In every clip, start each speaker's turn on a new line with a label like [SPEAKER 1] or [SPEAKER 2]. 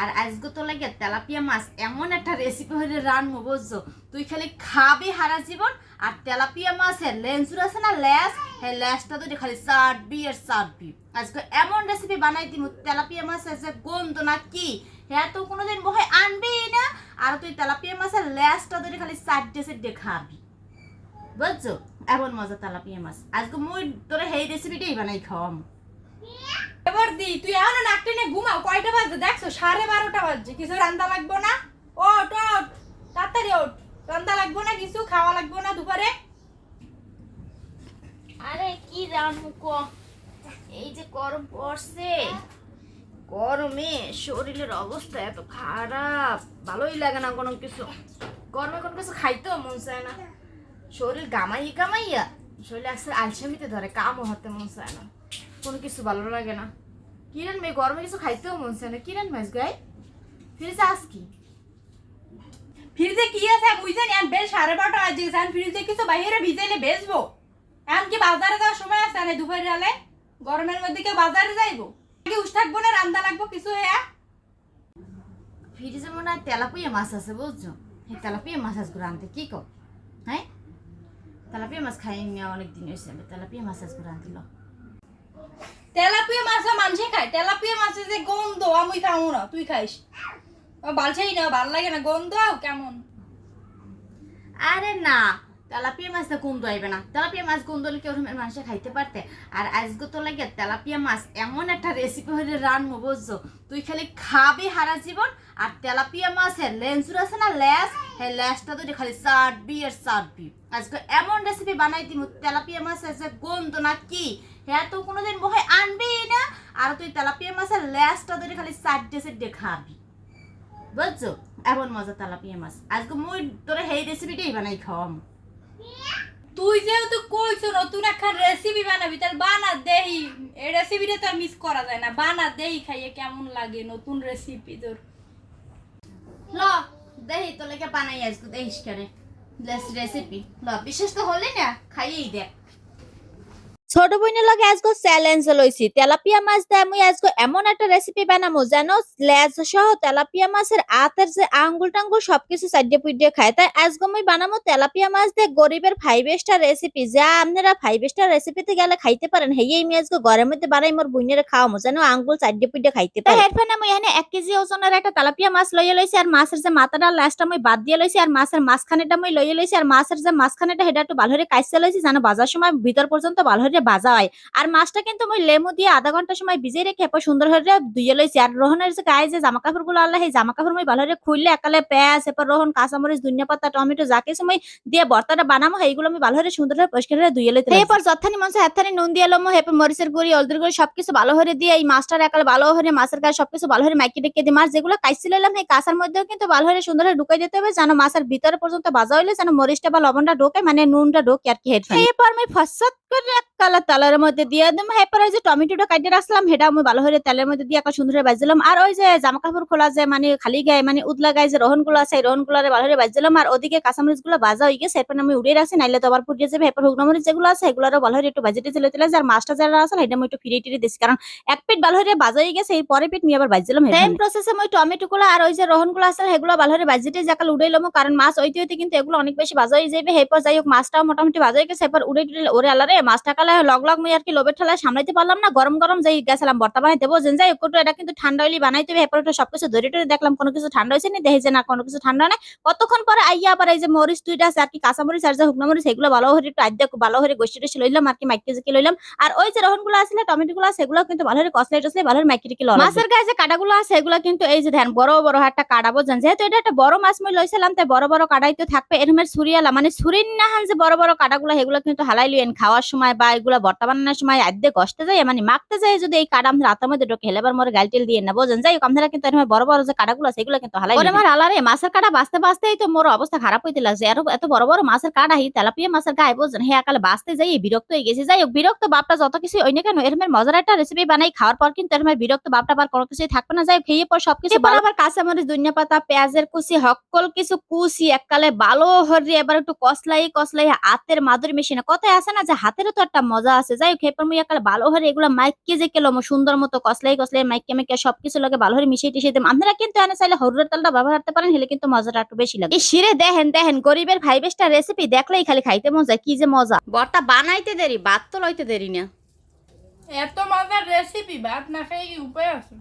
[SPEAKER 1] আর আজকে তো লাগে তেলাপিয়া মাছ এমন একটা রেসিপি হলে রানবো বুঝছ? তুই খালি খাবি হারা জীবন, আর তেলাপিয়া মাছের লেন্সুর আছে না ল্যাস হ্যাঁ ল্যাসটা তুই খালি চাটবি আর চাটবি। আজকে এমন রেসিপি বানাই দিব তেলাপিয়া মাছের যে গন্ধ না কি হ্যাঁ তো কোনোদিন বহে আনবি না, আর তুই তেলাপিয়া মাছের ল্যাসটা তুই খালি চাটতে চাটতে খাবি। বুঝছ? এমন মজা তেলাপিয়া মাছ। আজকে মুই তোরা এই রেসিপিটাই বানাই খাওয়াম।
[SPEAKER 2] এবার দি, তুই এখনও নাক টেনে ঘুমাও, কয়টা বাজে? দেখছ, সাড়ে বারোটা বাজছে, কিছু রান্না লাগবো না? তাড়াতাড়ি রান্না লাগবো না, কিছু, খাওয়া লাগবো না দুপুরে?
[SPEAKER 1] আরে, কি রান্না এই যে গরম পড়ছে। গরমে শরীরের অবস্থা এত খারাপ। ভালোই লাগে না কোনো কিছু। গরমে কোনো কিছু খাইতেও মন চায় না। শরীর গামাই গামাইয়া, শরীর আজকে আলসামিতে ধরে, কামও হতে মন চায় না। কোনো কিছু ভালো লাগে না। কিরেন মেয়ে গরমে কিছু খাইতেও মন চায় না। কিরেন মাছ গাই? ফিরেছে আজ কি?
[SPEAKER 2] ফ্রিজে কি আছে? বুঝতে জানি বেশ সাড়ে বারোটা বাজে গেছে। ফ্রিজে কিছু বাইরে ভিজাইলে বেচবো। এখন কি বাজারে যাওয়ার সময় আছে? না দুপুরে গরমের মধ্যে কেউ বাজারে যাইবো? কি উস থাকব না রান্না লাগবো কিছু হ্যাঁ?
[SPEAKER 1] ফ্রিজে মনে হয় তেলাপিয়া মাছ আছে বুঝছ? এই তেলাপিয়া মাছ আজকে আনতে কি কর হ্যাঁ? তেলাপিয়া মাছ খাই নিয়ে অনেক দিন হয়েছে তেলাপিয়া মাছ আজকে আনতিল
[SPEAKER 2] তেলাপিয়া মাছ মানুষে খায়। তেলাপিয়া মাছের যে গন্ধ আমি খাব না, তুই খাইস। বালছাই না, ভালো লাগে না, গন্ধ কেমন?
[SPEAKER 1] আরে না, তেলাপিয়া মাছটা কুন্দ আইবে না। তেলাপিয়া মাছ কুন্দ হলে কেউ মানুষে খাইতে পারতে? আর আজকে তো লাগে তেলাপিয়া মাছ এমন একটা রেসিপি হলে রানবো বুঝছ? তুই খালি খাবি হারা জীবন, আর তেলাপিয়া মাছের লেন্সুর আছে না ল্যাস হ্যাঁ ল্যাসটা তুই খালি চাটবি আর চাটবি। আজকে এমন রেসিপি বানাই দিব তেলাপিয়া মাছের যে গন্ধ না কি? হ্যাঁ তো কোনোদিন বহে আনবি না, আর তুই তেলাপিয়া মাছের ল্যাসটা তুই খালি চাটতে চাটতে খাবি। বুঝছ? এমন মজা তেলাপিয়া মাছ। আজকে মুই তোরা এই রেসিপিটাই বানাই খাওয়াম।
[SPEAKER 2] তুই যেহেতু কইছো নতুন একটা রেসিপি বানাবি, তাহলে বানা দেহি এই রেসিপিটা তো মিস করা যায় না। বানা দেহি খাইয়ে কেমন লাগে নতুন রেসিপি তোর।
[SPEAKER 1] ল দেহি তো লেগে বানাই আজকে, দেখিস করে রেসিপি ল, বিশেষ তো হলে না, খাইয়েই দেখ।
[SPEAKER 3] ছোট বোনের লগে আজকে চ্যালেঞ্জ লইছি। তেলাপিয়া মাছ দিয়ে আমি আজকে এমন একটা রেসিপি বানাবো যেন লেজ সহ তেলাপিয়া মাছের আতের যে আঙ্গুল টাঙ্গুল সবকিছু সাইডে পুইডে খায়। তাই আজকে আমি বানাবো তেলাপিয়া মাছ দিয়ে গরিবের ফাইভ স্টার রেসিপি যা আপনারা ফাইভ স্টার রেসিপিতে গেলে খাইতে পারেন হেই আমি আজকে ঘরের মধ্যে বানাই মোর বুইনের খাওয়ামো যেন আঙ্গুল সাইডে পুইডে খাইতে পারে। এরপর আমি এখানে এক কেজি ওজনের একটা তেলাপিয়া মাছ লইয়ে লইছি আর মাছের যে মাথাটা লাস্টটা আমি বাদ দিয়ে লইছি আর মাছের মাঝখানেটা আমি লইয়ে লইছি আর মাছের যে মাঝখানেটা সেটা একটু ভালো করে কাইসে লইছি যেন বাজার সময় ভিতর পর্যন্ত ভালো করে ভাজা হয়। আর মাছটা কিন্তু মই লেমু দিয়ে আধা ঘণ্টা সময় ভিজিয়ে রেখে এরপর সুন্দর করে ধুয়ে লইছি আর রোহনের যে গায়ে যে জামা কাপড়গুলো আল্লাহ সেই জামা কাপড় মই ভালো করে খুললে একালে পেঁয়াজ এরপর রোহন কাঁচামরিচ ধনিয়া পাতা টমেটো যা কিছু মই দিয়ে ভর্তাটা বানামো সেইগুলো আমি ভালো করে সুন্দর করে পরিষ্কার করে ধুয়ে লইতে এরপর যথানি মন হাতখানি নুন দিয়ে লমো এরপর মরিচের গুঁড়ি হলদির গুঁড়ি সবকিছু ভালো করে দিয়ে এই মাছটার একালে ভালো করে মাছের গায়ে সবকিছু ভালো করে মাইকে ডেকে দিয়ে মাছ যেগুলো কাইছি লইলাম এই কাঁচার মধ্যেও কিন্তু ভালো করে সুন্দর করে ঢুকাই দিতে হবে যেন মাছের ভিতরে পর্যন্ত ভাজা হইলে যেন মরিচটা বা লবণটা ঢোকে মানে নুনটা ঢোকে আর কি হেডফোন। এরপর আমি ফসত করে এক কালা তেলের মধ্যে দিয়ে দিলাম এরপর যে টমেটোটা কাটিয়ে রাখলাম সেটা আমি ভালো করে তেলের মধ্যে দিয়ে একটা সুন্দর করে ভাজলাম। আর ওই যে জামা কাপড় খোলা যে মানে খালি গায়ে মানে উতলা গায়ে যে রোহনগুলো আছে এই রোহনগুলো ভালো করে ভাজলাম। আর ওদিকে কাঁচামরিচগুলো ভাজা হয়ে গেছে এরপর আমি উড়িয়ে রাখছি নাইলে তো আবার ফুটিয়ে যাবে এরপর হুগনা মরিচ যেগুলো আছে এগুলো ভালো করে একটু ভাজি টেজে লইতে আর মাছটা যারা আছে সেটা আমি একটু ফিরিয়ে টিরে দিচ্ছি কারণ এক পিট ভালো করে ভাজা হয়ে গেছে এই পরে পিট নিয়ে আবার ভাজলাম সেম প্রসেসে আমি টমেটো গুলো আর ওই যে রোহনগুলো আছে সেগুলো ভালো করে ভাজিতে জাকাল উড়াইলাম কারণ মাছ ওইতে হইতে কিন্তু এগুলো অনেক বেশি ভাজা হয়ে যাবে এরপর যাই হোক, মাছটাও মোটামুটি ভাজা হয়ে গেছে এরপর উড়ে টুড়ে ওরে আলারে মাছটা কালে লগ লগ মই আর কি লোভের ঠেলায় সামলাইতে পারলাম না। গরম গরম যাই গেছিলাম বর্তা বানাইতে বোঝেন যাই একটু এটা কিন্তু ঠান্ডা হইলে বানাইতে হবে এরপর একটু সবকিছু ধরে টরে দেখলাম, কোনো কিছু ঠান্ডা হয়েছে না? দেখে যে না, কোনো কিছু ঠান্ডা নাই। কতক্ষণ পরে আইয়া আবার এই যে মরিচ দুইটা আছে আর কি কাঁচা মরিচ আর যে শুকনো মরিচ সেগুলো ভালো করে একটু আদ্যা ভালো করে গোষ্ঠী টেসি লইলাম আর কি মাইকে জেকে লইলাম আর ওই যে রহনগুলো আসলে টমেটো গুলো আছে সেগুলো কিন্তু ভালো করে কসলাই টসলাই ভালো করে মাইকে টেকে মাছের গায়ে যে কাটাগুলো আছে সেগুলো কিন্তু এই যে ধ্যান, বড় বড় একটা কাটা বোঝেন যেহেতু এটা একটা বড় মাছ মই লইছিলাম তাই বড় বড় কাটাই তো থাকবে এরমের সুরিয়ালা মানে সুরিন না হান যে বড় বড় কাটাগুলো সেগুলো কিন্তু হালাই লইয়েন, খাওয়ার সময় বা এগুলো বর্তা বানানোর সময় আদ্যে কষ্টে যায় মানে মাখতে যায় যদি এই কাটা রাতের মধ্যে ঢোকে হেলেবার মরে গাল টেল দিয়ে না বোঝেন যাই হোক আপনারা কিন্তু এরমের বড় বড় যে কাটাগুলো আছে সেগুলো কিন্তু হালাই আমার আলারে মাছের কাটা বাঁচতে বাঁচতেই তো মোর অবস্থা খারাপ হইতে লাগছে। আর এত বড় বড় মাছের কাটা হি তেলাপিয়া মাছের গায়ে বোঝেন হে একালে বাঁচতে যাই বিরক্ত হয়ে গেছে। যাই হোক বিরক্ত বাপটা যত কিছু না কেন এরমের মজার একটা রেসিপি বানাই খাওয়ার পর কিন্তু এরমের বিরক্ত বাপটা আবার কোনো কিছুই থাকবে না। যাই খেয়ে পর সবকিছু আবার কাঁচামরিচ ধনিয়া পাতা পেঁয়াজের কুচি হকল কিছু কুচি এককালে ভালো হরি এবার একটু কসলাই কসলাই হাতের মাদুরি মেশিনে। কথায় আছে না যে হাতেরও তো একটা মজা আছে। যাই হোক এরপর মুই একালে ভালো হরে এগুলা মাইককে যে কেলো সুন্দর মতো কসলাই কসলাই মাইককে মাইকে সবকিছু লাগে ভালো হরে মিশিয়ে টিশিয়ে দিম আপনারা কিন্তু এনে চাইলে হরুরের তেলটা ব্যবহার করতে পারেন হলে কিন্তু মজাটা একটু বেশি লাগে। এই শিরে দেখেন দেখেন গরিবের ভাই বেশটা রেসিপি দেখলেই খালি খাইতে মজা কি যে মজা।
[SPEAKER 1] বরটা বানাইতে দেরি ভাত তো লইতে দেরি না।
[SPEAKER 2] এত মজার রেসিপি ভাত না খেয়ে কি উপায় আছে?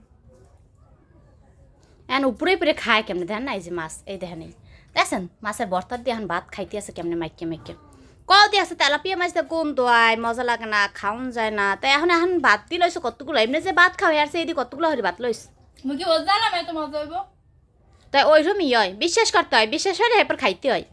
[SPEAKER 1] এখন উপরে উপরে খায় কেমনে? দেখেন না এই যে মাছ এই দেখেন এই। দেখছেন? মাছের বর্তার দিয়ে এখন ভাত খাইতে আছে কেমনে মাইকে মাইকে কও দিয়ে আছে তেলাপিয়া মাছ দিয়ে কোন দোয়ায় মজা লাগে না খাওন যায় না। তাই এখন এখন ভাত দিয়ে লইছো কতগুলো? এমনি যে ভাত খাওয়াই আর দিয়ে কতগুলো হরি ভাত লইছ
[SPEAKER 2] মুখে ওজা না এত মজা হইব
[SPEAKER 1] তাই ওইরকমই হয় বিশ্বাস করতে হয় বিশ্বাস হলে এরপর খাইতে হয়।